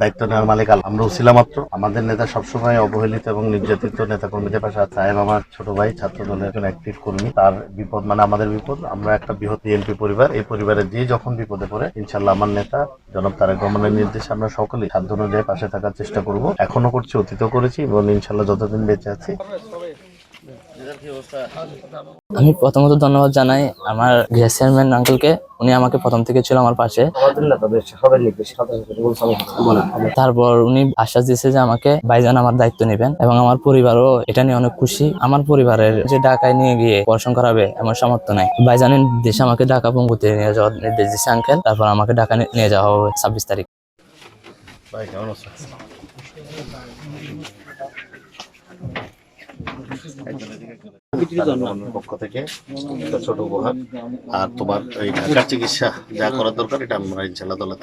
দায়িত্ব নেওয়ার মালিক আমরাও ছিলাম মাত্র। আমাদের নেতা সবসময় অবহেলিত এবং নির্যাতিত নেতা কর্মীদের পাশে সাহেব আমার ছোট ভাই ছাত্র দলের একজন অ্যাক্টিভ কর্মী। তার বিপদ মানে আমাদের বিপদ। আমরা একটা বৃহৎ বিএনপি পরিবার। এই পরিবারের যে যখন বিপদে পড়ে ইনশাল্লাহ আমার নেতা, জনাব তারেক রহমানের নির্দেশে আমরা সকলেই সাধ্য অনুযায়ী পাশে থাকার চেষ্টা করব। এখনও করছি অতীত করেছি এবং ইনশাল্লাহ যতদিন বেঁচে আছি আমি প্রথমত ধন্যবাদ জানাই আমার গ্যাস চেয়ারম্যান আঙ্কেলকে। উনি আমাকে প্রথম থেকে ছিল আমার পাশে। তারপর উনি আশ্বাস দিয়েছে যে আমাকে ভাইজান আমার দায়িত্ব নেবেন এবং আমার পরিবারও এটা নিয়ে অনেক খুশি। আমার পরিবারের যে ঢাকায় নিয়ে গিয়ে পড়াশোনা করাবে আমার সামর্থ্য নাই। ভাইজানের দেশে আমাকে ঢাকা পঙ্গুতে নিয়ে যাওয়ার নির্দেশ দিচ্ছে আঙ্কেল তারপর আমাকে ঢাকা নিয়ে যাওয়া হবে ছাব্বিশ তারিখ। ভাই, কেমন পক্ষ থেকে একটা ছোট উপহার। আর তোমার এই ঢাকার চিকিৎসা যা করার দরকার এটা আমরা ইনশাল্লাহ দলের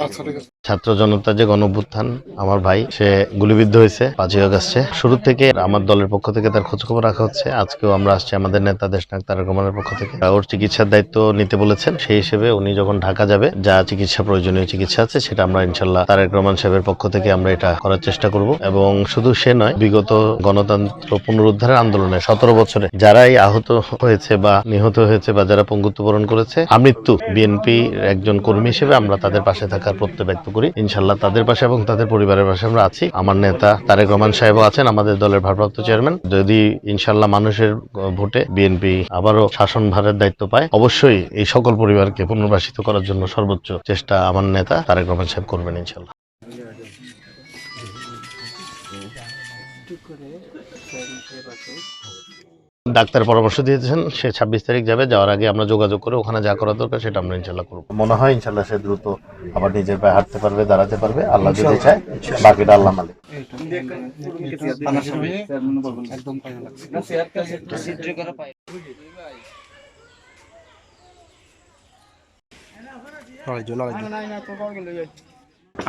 ছাত্র জনতা যে গণঅভ্যুত্থান আমার ভাই সে গুলিবিদ্ধ হয়েছে পাঁচই আগস্টে শুরু থেকে আমার দলের পক্ষ থেকে তার খোঁজ খবর রাখা হচ্ছে। আজকেও আমরা আসছি আমাদের নেতা দেশনায়ক তারেক রহমানের পক্ষ থেকে। ওর চিকিৎসার দায়িত্ব নিতে বলেছেন। সেই হিসেবে উনি যখন ঢাকা যাবে যা চিকিৎসা প্রয়োজনীয় চিকিৎসা আছে সেটা আমরা ইনশাল্লাহ তারেক রহমান সাহেবের পক্ষ থেকে আমরা এটা করার চেষ্টা করব। এবং শুধু সে নয় বিগত গণতন্ত্র পুনরুদ্ধারের আন্দোলনে সতেরো বছরে যারাই আহত হয়েছে বা নিহত হয়েছে বা যারা পঙ্গুত্ব বরণ করেছে আমৃত্যু বিএনপি একজন কর্মী হিসেবে আমরা তাদের পাশে থাকার প্রত্যয় ব্যক্ত করি। ইনশাল্লাহ তাদের পাশে এবং তাদের পরিবারের পাশে আমরা আছি। আমার নেতা তারেক রহমান সাহেবও আছেন, আমাদের দলের ভারপ্রাপ্ত চেয়ারম্যান। যদি ইনশাল্লাহ মানুষের ভোটে বিএনপি আবারও শাসনভারের দায়িত্ব পায়, অবশ্যই এই সকল পরিবারকে পুনর্বাসিত করার জন্য সর্বোচ্চ চেষ্টা আমার নেতা তারেক রহমান সাহেব করবেন ইনশাল্লাহ ডাক্তার পরামর্শ দিয়েছেন সে ছাব্বিশ তারিখ যাবে যাওয়ার আগে আমরা যোগাযোগ করে ওখানে যা করা দরকার সেটা আমরা ইনশাল্লাহ করব। মনে হয় ইনশাল্লাহ সে দ্রুত আবার নিজের পায়ে হাঁটতে পারবে দাঁড়াতে পারবে আল্লাহ যদি চায় বাকিটা আল্লাহ মালিক।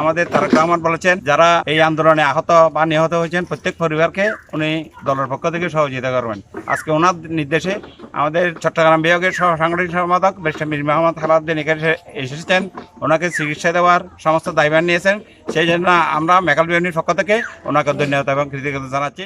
আমাদের তারেক রহমান বলেছেন, যারা এই আন্দোলনে আহত বা নিহত হয়েছেন, প্রত্যেক পরিবারকে উনি দলের পক্ষ থেকে সহযোগিতা করবেন। আজকে ওনার নির্দেশে আমাদের চট্টগ্রাম বিভাগের সহ সাংগঠনিক সম্পাদক বেস্টার মোহাম্মদ হালাউদ্দিন এখানে এসেছেন। ওনাকে চিকিৎসা দেওয়ার সমস্ত দায়ভার নিয়েছেন। সেই জন্য আমরা মেকাল বিএনপির পক্ষ থেকে ওনাকে ধন্যবাদ এবং কৃতজ্ঞতা জানাচ্ছি।